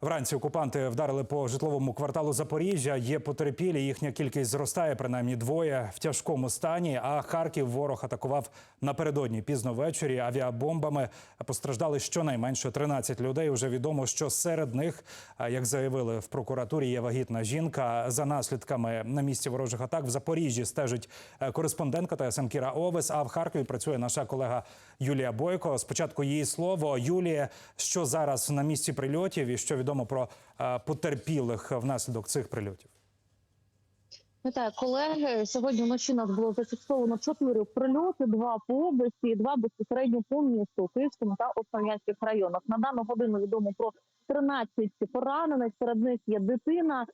Вранці окупанти вдарили по житловому кварталу Запоріжжя. Є потерпілі. Їхня кількість зростає, принаймні двоє в тяжкому стані. А Харків ворог атакував напередодні пізно ввечері авіабомбами. Постраждали щонайменше 13 людей. Уже відомо, що серед них, як заявили в прокуратурі, є вагітна жінка. За наслідками на місці ворожих атак в Запоріжжі стежить е, кореспондентка ТСН Кіра Овес. А в Харкові працює наша колега Юлія Бойко. Спочатку її слово. Юлія, що зараз на місці прильотів і що відомо про е, потерпілих внаслідок цих прильотів? Вітаю, колеги. Сьогодні вночі нас було зафіксовано чотири прильоти: два по області, і два безпосередньо по місту Київському та Основ'янських районах. На дану годину відомо про 13 поранених. Серед них є дитина.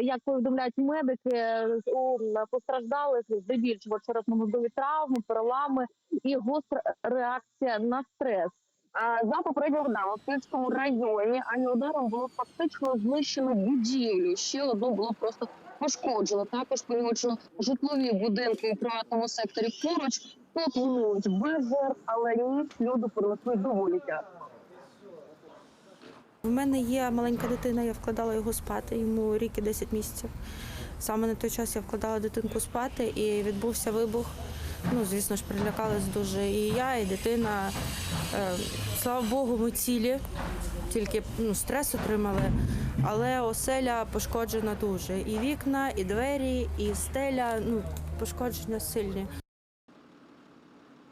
Як повідомляють медики, у постраждалих здебільшого черепно-мозгові травми, перелами і гостра реакція на стрес. За попередніми в Київському районі авіаударом було фактично знищено будівлю. Ще одну було просто пошкоджено. Також понівечено житлові будинки у приватному секторі. Поруч попланують без жертв, але ні, люди понесли доволі тяжко. У мене є маленька дитина, я вкладала його спати, йому рік і 10 місяців. Саме на той час я вкладала дитинку спати і відбувся вибух. Ну, звісно ж, прилякались дуже і я, і дитина. Е, Слава Богу, ми цілі, тільки ну, стрес отримали. Але оселя пошкоджена дуже. І вікна, і двері, і стеля, ну, пошкодження сильні.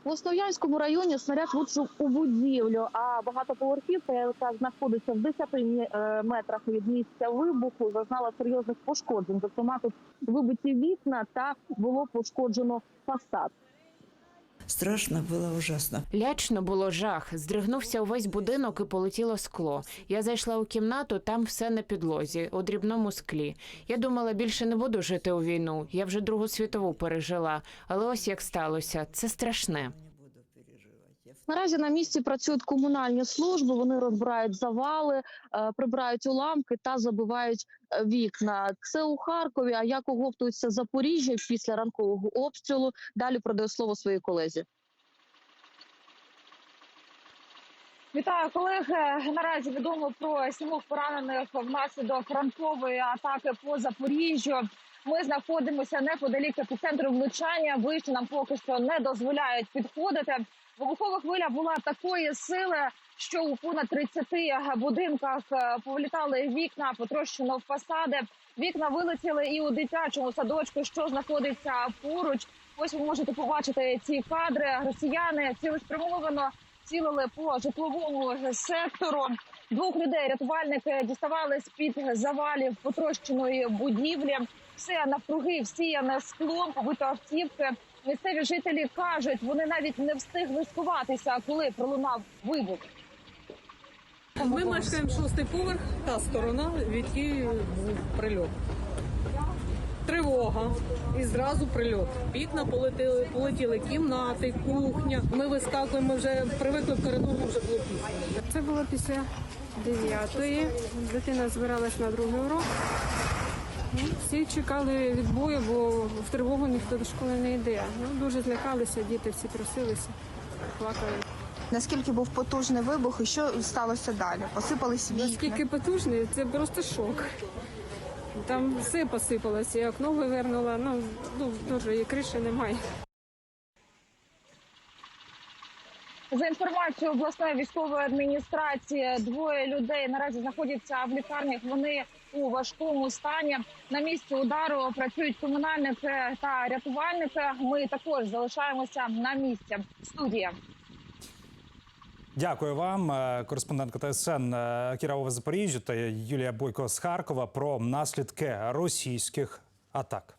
В Основ'янському районі снаряд влучив у будівлю, а багатоповерхівка, яка знаходиться в 10 е, метрах від місця вибуху, зазнала серйозних пошкоджень. Зокрема, тут вибиті вікна та було пошкоджено фасад. Страшно було ужасно. Лячно було жах. Здригнувся увесь будинок і полетіло скло. Я зайшла у кімнату, там все на підлозі, у дрібному склі. Я думала, більше не буду жити у війну. Я вже Другу світову пережила. Але ось як сталося. Це страшне. Наразі на місці працюють комунальні служби. Вони розбирають завали, е, прибирають уламки та забивають е, вікна. Це у Харкові. А як оговтується Запоріжжя після ранкового обстрілу? Далі продаю слово своїй колезі. Вітаю колеги. Наразі відомо про сімох поранених внаслідок ранкової атаки по Запоріжжю. Ми знаходимося неподалік епіцентру влучання. Вище нам поки що не дозволяють підходити. Вибухова хвиля була такої сили, що у понад 30 будинках е, повилітали вікна, потрощено фасади. Вікна вилетіли і у дитячому садочку, що знаходиться поруч. Ось ви можете побачити ці кадри. Росіяни цілеспрямовано цілили по житловому сектору. Двох людей рятувальники діставали з під завалів потрощеної будівлі. Все навкруги всіяне склом, побито автівки. Місцеві жителі кажуть, вони навіть не встигли сховатися, коли пролунав вибух. Ми мешкаємо шостий поверх, та сторона, від якої був прильот. Тривога. І зразу прильот. Вікна полетіли, полетіли кімнати, кухня. Ми вискакуємо, ми вже привикли в коридору, вже було пізно. Це було після дев'ятої. Дитина збиралась на другий урок. Ну, Всі чекали відбою, бо в тривогу ніхто до школи не йде. Ну, дуже злякалися, діти всі просилися, плакали. Наскільки був потужний вибух і що сталося далі? Посипались вікна. Наскільки потужний, це просто шок. Там все посипалося, і окно вивернуло, ну, ну дуже і криші немає. За інформацією обласної військової адміністрації, двоє людей наразі знаходяться в лікарнях. Вони у важкому стані. На місці удару працюють комунальники та рятувальники. Ми також залишаємося на місці. Студія. Дякую вам, Е, кореспондентка ТСН е, з Запоріжжя та Юлія Бойко з Харкова про наслідки російських атак.